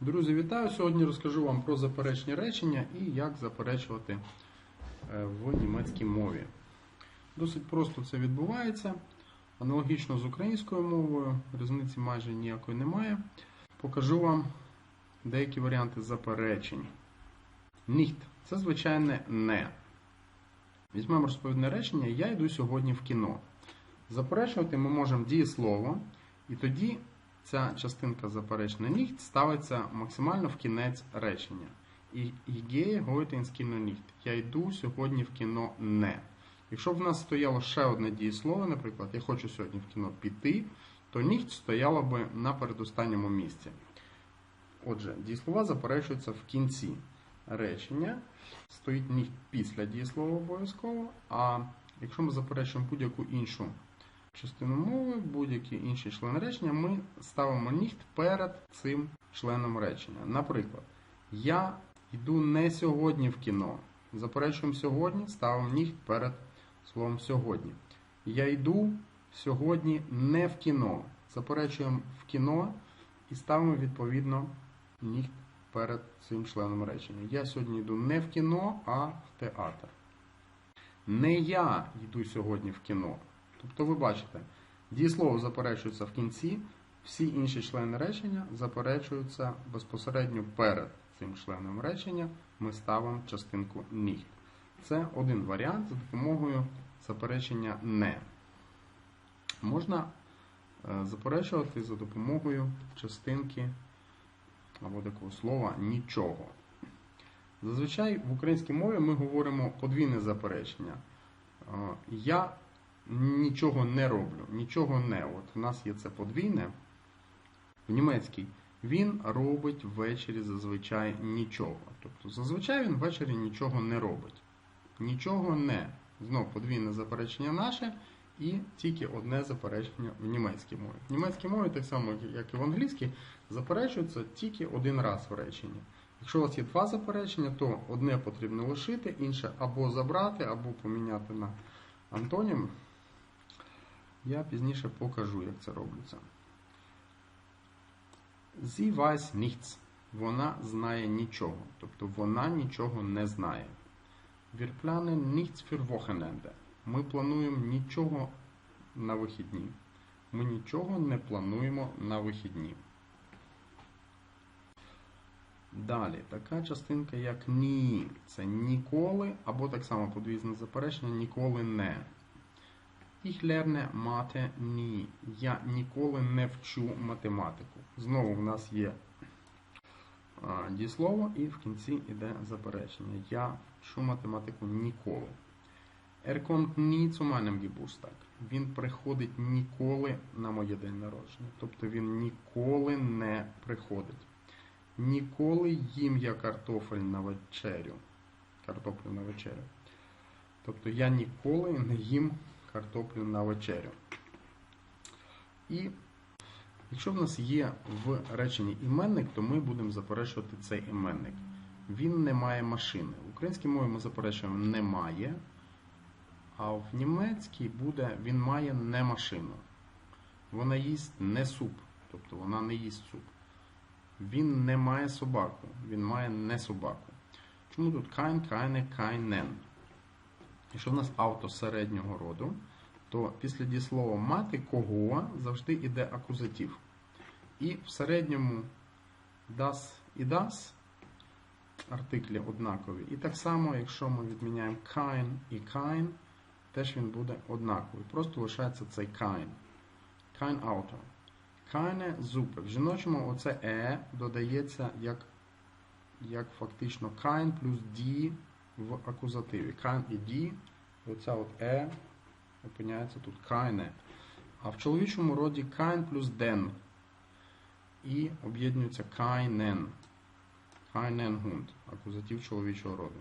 Друзі, вітаю! Сьогодні розкажу вам про заперечні речення і як заперечувати е, в німецькій мові. Досить просто це відбувається. Аналогічно з українською мовою, різниці майже ніякої немає. Покажу вам деякі варіанти заперечень. Nicht – це звичайне не. Візьмемо розповідне речення Я йду сьогодні в кіно. Заперечувати ми можемо дієслово, і тоді ця частинка заперечення nicht ставиться максимально в кінець речення. І gehe heute ins Kino. Я йду сьогодні в кіно не. Якщо б в нас стояло ще одне дієслово, наприклад, я хочу сьогодні в кіно піти, то nicht стояло би на передостанньому місці. Отже, дієслова заперечуються в кінці речення. Стоїть nicht після дієслова обов'язково. А якщо ми заперечуємо будь-яку іншу частину мови, будь-який інший член речення, ми ставимо nicht перед цим членом речення. Наприклад, я йду не сьогодні в кіно. Заперечуємо сьогодні, ставимо nicht перед словом сьогодні. Я йду сьогодні не в кіно. Заперечуємо в кіно і ставимо відповідно nicht перед цим членом речення. Я сьогодні йду не в кіно, а в театр. Не я йду сьогодні в кіно. Тобто, ви бачите, дієслово заперечується в кінці, всі інші члени речення заперечуються безпосередньо перед цим членом речення. Ми ставимо частинку nicht. Це один варіант за допомогою заперечення не. Можна е, заперечувати за допомогою частинки або такого слова нічого. Зазвичай в українській мові ми говоримо подвійне заперечення. Е, Я нічого не роблю, нічого не. От у нас є це подвійне. В німецькій він робить ввечері зазвичай нічого. Тобто зазвичай він ввечері нічого не робить. Нічого не. Знов подвійне заперечення наше і тільки одне заперечення в німецькій мові. В німецькій мові, так само, як і в англійській, заперечується тільки один раз в реченні. Якщо у вас є два заперечення, то одне потрібно лишити, інше або забрати, або поміняти на антонім. Я пізніше покажу, як це робиться. Sie weiß nichts. Вона знає нічого. Тобто вона нічого не знає. Wir planen nichts für Wochenende. Ми плануємо нічого на вихідні. Ми нічого не плануємо на вихідні. Далі, така частинка, як ні. Це ніколи, або так само подвійне заперечення ніколи не. Ich lerne Mathe nie. Я ніколи не вчу математику. Знову в нас є дієслово і в кінці йде заперечення. Я вчу математику ніколи. Er kommt nie zu meinem Geburtstag. Він приходить ніколи на моє день народження. Тобто він ніколи не приходить. Ніколи їм я картофель на вечерю. Картоплю на вечерю. Тобто я ніколи не їм картоплю на вечерю. І якщо в нас є в реченні іменник, то ми будемо заперечувати цей іменник. Він не має машини. В українській мові ми заперечуємо немає, а в німецькій буде він має не машину. Вона їсть не суп, тобто вона не їсть суп. Він не має собаку, він має не собаку. Чому тут kein, keine, keinen? Якщо в нас авто середнього роду, то після дієслова мати кого завжди йде акузатив. І в середньому das і das артиклі однакові. І так само, якщо ми відміняємо kein і kein, теж він буде однаковий. Просто лишається цей kein. Kein Auto. Keine Suppe. В жіночому оце е додається як, як фактично kein плюс die в акузативі. Кан і ді, оця от е опиняється тут кайне. А в чоловічому роді кайн плюс ден. І об'єднується кайнен. Кайнен гунд. Акузатив чоловічого роду.